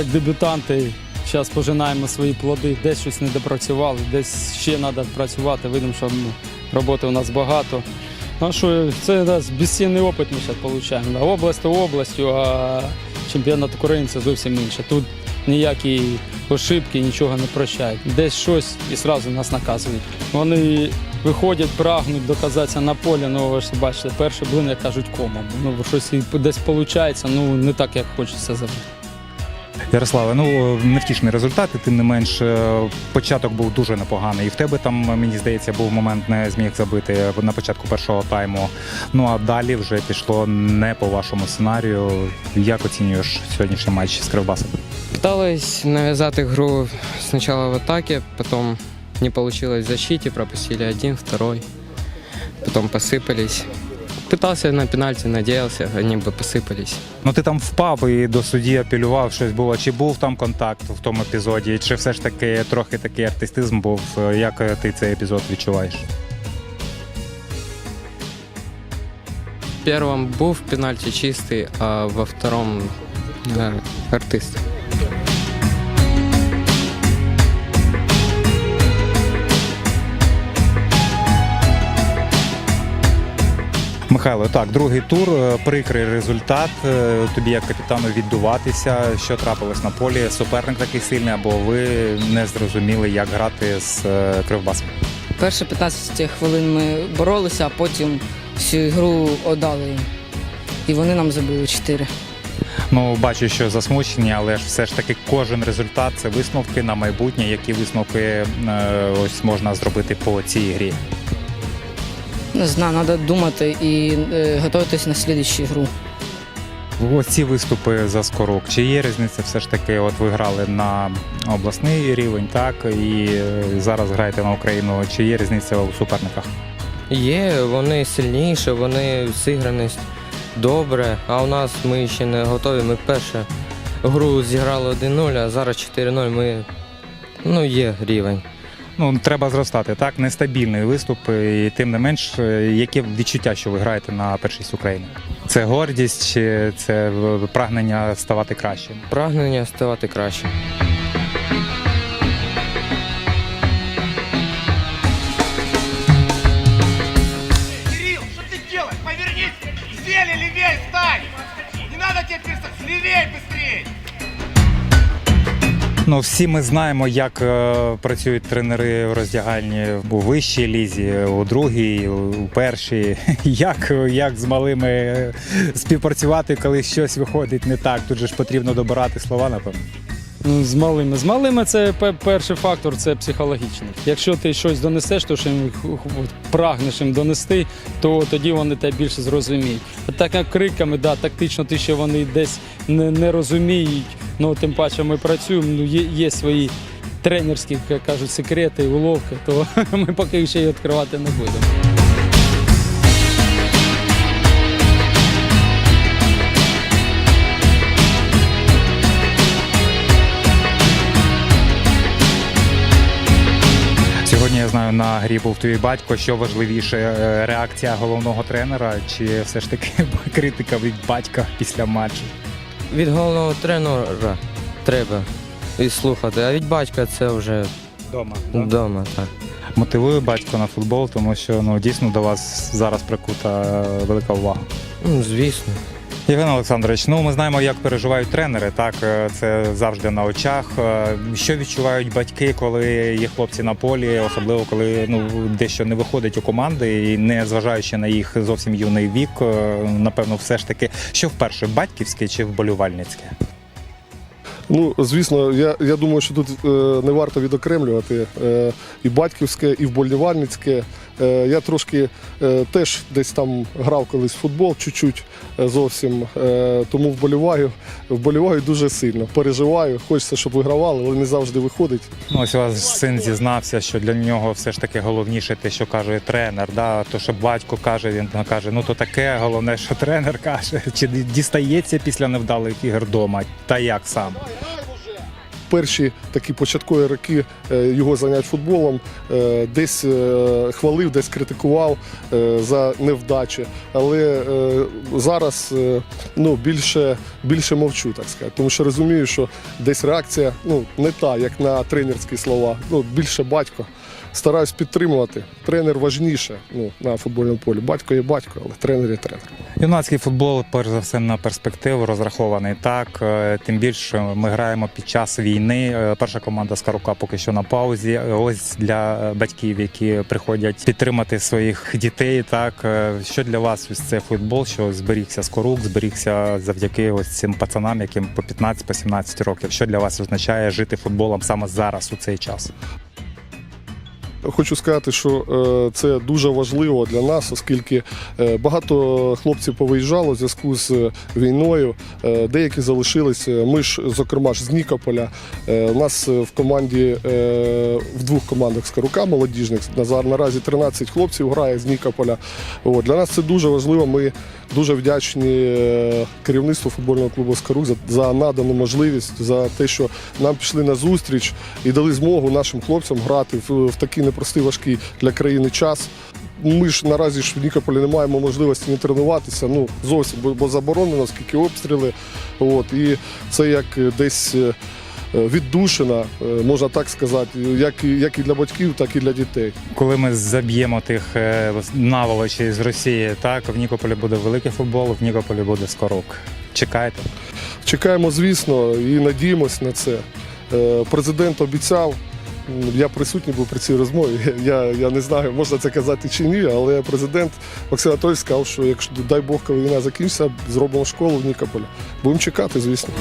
Як дебютанти зараз пожинаємо свої плоди, десь щось не допрацювали, десь ще треба працювати. Видимо, що ну, роботи у нас багато. Ну що, це да, безцінний опит ми зараз отримуємо. Область то областю, а чемпіонат України це зовсім інше. Тут ніякі ошибки, нічого не прощають. Десь щось і одразу нас наказують. Вони виходять, прагнуть доказатися на полі, ну ви ж бачите, перший блин, як кажуть, комом. Ну щось десь виходить, ну не так, як хочеться завжди. Ярославе, ну невтішний результат, і тим не менш е, початок був дуже непоганий. І в тебе там, мені здається, був момент не зміг забити на початку першого тайму. Ну а далі вже пішло не по вашому сценарію. Як оцінюєш сьогоднішній матч з Кривбасом? Пыталась навязать игру сначала в атаке, потом не получилось в защите, пропустили один, второй, потом посыпались. Пытался на пенальти, надеялся, они бы посыпались. Ну ти там впав і до судді апелював, щось було. Чи був там контакт в тому епізоді, чи все ж таки трохи такий артистизм був? Як ти цей епізод відчуваєш? В первом был пенальти чистый, а во втором да, артист. Михайло, так, другий тур, е, прикрий результат. Е, Тобі як капітану віддуватися. Що трапилось на полі? Суперник такий сильний, або ви не зрозуміли, як грати з е, Кривбасом? Перші 15 хвилин ми боролися, а потім всю ігру отдали їм. І вони нам забили 4. Ну, бачу, що засмучені, але ж все ж таки кожен результат це висновки на майбутнє. Які висновки ось можна зробити по цій грі? Не знаю, треба думати і е, готуватись на слідчу гру. Ось ці виступи за скорок. Чи є різниця все ж таки? От ви грали на обласний рівень, так і е, зараз граєте на Україну. Чи є різниця у суперниках? Є, вони сильніші, вони зіграність добре, а у нас ми ще не готові. Ми перше гру зіграли 1-0, а зараз 4-0. Ми ну, є рівень. Ну, треба зростати, так? Нестабільний виступ, і тим не менш, е, яке відчуття, що ви граєте на першість України? Це гордість чи це прагнення ставати кращим? Прагнення ставати краще. Повернись! Зелень левее встань! Не надо тебе перестать! Левее быстрее! Ну, всі ми знаємо, як е, працюють тренери в роздягальні у вищій лізі, у другій, у першій. Як, як з малими е, співпрацювати, коли щось виходить не так? Тут же ж потрібно добирати слова, напевно. Ну, з малими. З малими це перший фактор це психологічний. Якщо ти щось донесеш, то що прагнеш їм донести, то тоді вони тебе більше зрозуміють. А так як криками, да, тактично ти ще вони десь не, не розуміють. Ну тим паче ми працюємо. Ну є, є свої тренерські, як кажуть, секрети, уловки, то ми поки ще й відкривати не будемо. Сьогодні я знаю, на грі був твій батько. Що важливіше, е, реакція головного тренера, чи все ж таки критика від батька після матчу? Від головного тренера треба і слухати, а від батька це вже Дома. вдома. Так. Мотивує батько на футбол, тому що ну дійсно до вас зараз прикута е, велика увага. Ну, звісно. Євген Олександрович, ну ми знаємо, як переживають тренери. Так, е, це завжди на очах. Е, Що відчувають батьки, коли є хлопці на полі, особливо коли ну дещо не виходить у команди, і не зважаючи на їх зовсім юний вік, е, напевно, все ж таки, що вперше батьківське чи вболівальницьке? Ну, звісно, я, я думаю, що тут е, не варто відокремлювати е, і батьківське, і вболівальницьке. Е, я трошки е, теж десь там грав колись в футбол, чуть-чуть е, зовсім. Тому вболіваю, вболіваю дуже сильно. Переживаю, хочеться, щоб вигравали, але не завжди виходить. Ну, ось у вас син зізнався, що для нього все ж таки головніше те, що каже тренер. Да? То, що батько каже, він каже, ну то таке, головне, що тренер каже. Чи дістається після невдалих ігор вдома, та як сам? Перші такі початкові роки е, його занять футболом е, десь е, хвалив, десь критикував за невдачі. Але зараз ну, більше, більше мовчу, так сказати, тому що розумію, що десь реакція ну, не та, як на тренерські слова, ну, більше батько. Стараюсь підтримувати. Тренер важніше ну, на футбольному полі. Батько є батько, але тренер є тренер. Юнацький футбол, перш за все, на перспективу розрахований так. Е, Тим більше ми граємо під час війни. Е, Перша команда Скарука поки що на паузі. Е, Ось для батьків, які приходять підтримати своїх дітей. Так е, що для вас ось це футбол, що зберігся Скорук, зберігся завдяки ось цим пацанам, яким по 15-17 років. Що для вас означає жити футболом саме зараз у цей час? Хочу сказати, що е, це дуже важливо для нас, оскільки е, багато хлопців повиїжджало в зв'язку з війною. Е, деякі залишилися. Ми ж, зокрема, ж з Нікополя. У нас в команді в двох командах Скарука молодіжних наразі 13 хлопців грає з Нікополя. Для нас це дуже важливо. Ми дуже вдячні керівництву футбольного клубу Скарук за, надану можливість, за те, що нам пішли на зустріч і дали змогу нашим хлопцям грати в, такий непростий важкий для країни час. Ми ж наразі ж в Нікополі не маємо можливості не тренуватися. Ну зовсім, бо, бо заборонено, скільки обстріли. От і це як е, десь. е, е, можна так сказати, як і, як і для батьків, так і для дітей. Коли ми заб'ємо тих наволочей з Росії, так в Нікополі буде великий футбол, в Нікополі буде скорук. Чекайте. Чекаємо, звісно, і надіємось на це. Президент обіцяв. Я присутній був при цій розмові. Я, я не знаю, можна це казати чи ні, але президент Максим Анатольович сказав, що якщо дай Бог, коли війна закінчиться, зробимо школу в Нікополі. Будемо чекати, звісно.